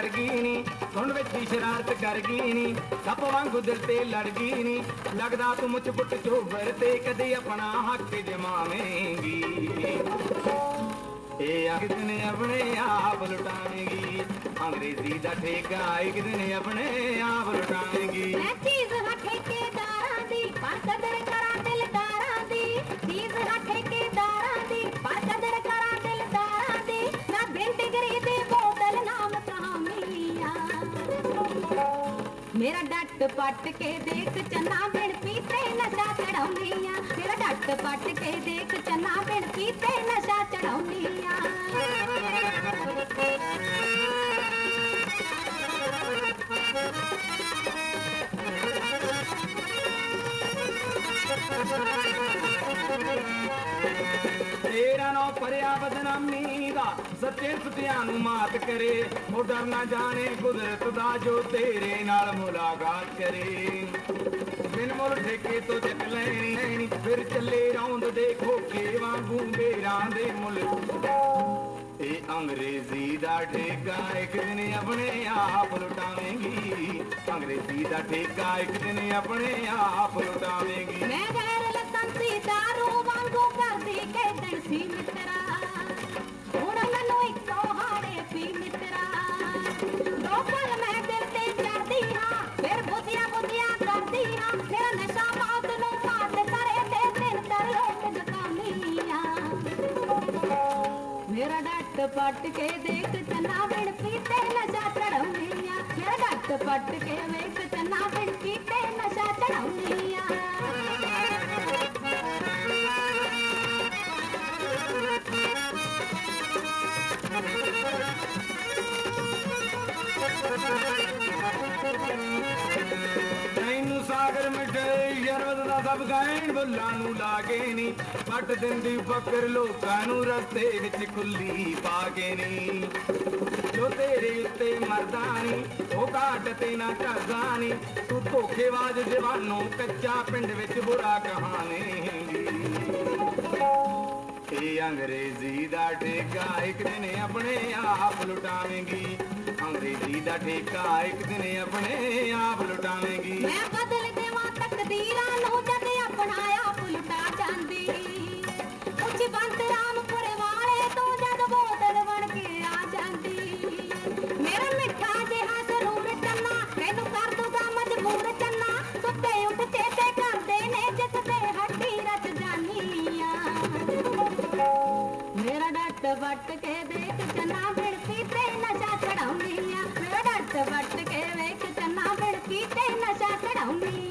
ਡਰ ਗਈ ਨੀ ਸੁਣ ਵਿੱਚ ਹੀ ਸ਼ਰਾਰਤ ਕਰ ਗਈ ਨੀ ਸੱਪ ਵਾਂਗੂ ਦਿਲ ਤੇ ਲੜ ਗਈ ਨੀ ਲੱਗਦਾ ਤੂੰ ਮੁੱਛ ਪੁੱਟ ਚੋਬਰ ਤੇ ਕਦੇ ਆਪਣਾ ਹੱਕ ਜਮਾਵੇਂਗੀ। ਇਹ ਇੱਕ ਦਿਨ ਆਪਣੇ ਆਪ ਲੁਟਾਵੇਂਗੀ, ਅੰਗਰੇਜ਼ੀ ਦਾ ਠੇਕਾ ਇੱਕ ਦਿਨ ਆਪਣੇ ਆਪ ਲੁਟਾਵੇਂਗੀ। ਮੇਰਾ ਡੱਟ ਪੱਟ ਕੇ ਦੇਖ ਚੰਨਾ ਬਿਨ ਪੀਤੇ ਨਸ਼ਾ ਚੜਾਉਂਦੀਆਂ। ਮੇਰਾ ਡੱਟ ਪੱਟ ਕੇ ਦੇਖ ਚੰਨਾ ਬਿਨ ਪੀਤੇ ਨਸ਼ਾ ਚੜਾਉਂਦੀਆਂ। ਤੇਰਾ ਨੋ ਪਰਿਆ ਬਦਨਾਮੀ ਦਾ, ਸੱਚੇ ਸੁਤਿਆਂ ਨੂੰ ਮਾਤ ਕਰੇ। ਉਹ ਡਰ ਨਾ ਜਾਣੇ, ਕੁਦਰਤ ਦਾ ਜੋ ਤੇਰੇ ਨਾਲ ਮੁਲਾਕਾਤ ਕਰੇ। ਬਿਨ ਮੁੱਲ ਠੇਕੇ ਤੋਂ ਚੱਕ ਲੈਣੀ ਫਿਰ ਚੱਲੇ ਰੌਂਦ ਦੇ ਖੋਕੇ ਵਾਂਗੂ ਬੇਰਾਂ ਦੇ ਮੁੱਲ। ਇਹ ਅੰਗਰੇਜ਼ੀ ਦਾ ਠੇਕਾ ਇੱਕ ਦਿਨ ਆਪਣੇ ਆਪ ਲੁਟਾਵੇਂਗੀ। ਅੰਗਰੇਜ਼ੀ ਦਾ ਠੇਕਾ ਇੱਕ ਦਿਨ ਆਪਣੇ ਆਪ ਲੁਟਾਵੇਂਗੀ। ਸੀ ਮਿੱਤਰਾ ਹੁਣ ਮੈਨੂੰ ਇੱਕੋ ਹਾੜੇ ਪੀ ਮਿੱਤਰਾ ਦੋ ਪਲ ਮੈਂ ਦਿਲ ਤੇ ਚੜਦੀ ਹਾਂ, ਫਿਰ ਬੁੱਧੀਆਂ ਬੁੱਧੀਆਂ ਕਰਦੀ ਹਾਂ। ਮੇਰਾ ਨਸ਼ਾ ਮੌਤ ਨੂੰ ਮਾਤ ਕਰੇ ਤੇ ਦਿਨ ਤਰ ਲੋਟ ਜਕਾਮੀਆਂ ਮੇਰਾ ਡੱਟ ਪੱਟ ਕੇ ਦੇਖ ਚੰਨਾ ਬਿਨ ਪੀਤੇ ਨਸ਼ਾ ਚੜਾਉਂਦੀਆਂ ਮੇਰਾ ਡੱਟ ਪੱਟ ਕੇ ਵੇਖ ਚੰਨਾ ਬਿਨ ਪੀਤੇ ਨਸ਼ਾ ਚੜਾਉਂਦੀਆਂ ਸਾਗਰ ਮਿਠੇ ਸ਼ਰਬਤ ਦਾ ਸਭ ਗਾਇਣ, ਬੁੱਲਾਂ ਨੂੰ ਲਾਗੇ ਨੀ ਪੱਟ ਦਿੰਦੀ ਫਕਰ ਲੋਕਾਂ ਨੂੰ, ਰਸਤੇ ਵਿੱਚ ਖੁੱਲੀ ਪਾ ਨੀ। ਜੋ ਤੇਰੇ ਉੱਤੇ ਮਰਦਾ ਉਹ ਘਾਟ ਤੇ ਨਾ ਕਰਦਾ ਤੂੰ ਧੋਖੇਬਾਜ਼ ਜਵਾਨੋਂ, ਕੱਚਾ ਪਿੰਡ ਵਿੱਚ ਬੁਰਾ ਕਹਾਣੇਂਗੀ ਇਹ ਅੰਗਰੇਜ਼ੀ ਦਾ ਠੇਕਾ, ਇੱਕ ਦਿਨ ਆਪਣੇ ਆਪ ਲੁਟਾਵੇਂਗੀ। ਅੰਗਰੇਜ਼ੀ ਦਾ ਠੇਕਾ, ਇੱਕ ਦਿਨ ਆਪਣੇ ਆਪ ਲੁਟਾਵੇਂਗੀ। ਮੈਂ ਬਦਲ ਜਦ ਆਪਣਾ ਆਪ ਜਾਂਦੀ ਉੱਚ ਬੰਦ ਰਾਮਪੁਰ ਵਾਲੇ ਤੂੰ ਜਦ ਬੋਤਲ ਬਣ ਕੇ ਆ ਜਾਂਦੀ। ਮੇਰਾ ਮਿੱਠਾ ਜਿਹਾ ਸਰੂਰ ਚੰਨਾ ਤੈਨੂੰ ਕਰ ਦੂਗਾ ਮਜਬੂਰ ਚੰਨਾ। ਸੁੱਤੇ ਉੱਠ ਚੇਤੇ ਕਰਦੇ ਨੇ ਜਿਸ ਤੇ ਹੱਡੀ ਰਚ ਜਾਨੀਆਂ ਮੇਰਾ ਡੱਟ ਵੱਟ ਕੇ ਦੇਖ ਚੰਨਾ ਬਿੜ ਪੀਤੇ ਨਸ਼ਾ ਚੜਾਉਂਦੀਆਂ। ਮੇਰਾ ਡੱਟ ਵੱਟ ਕੇ ਵੇਖ ਚੰਨਾ ਬਿੜ ਤੇ ਨਸ਼ਾ ਚੜਾਉਂਦੀ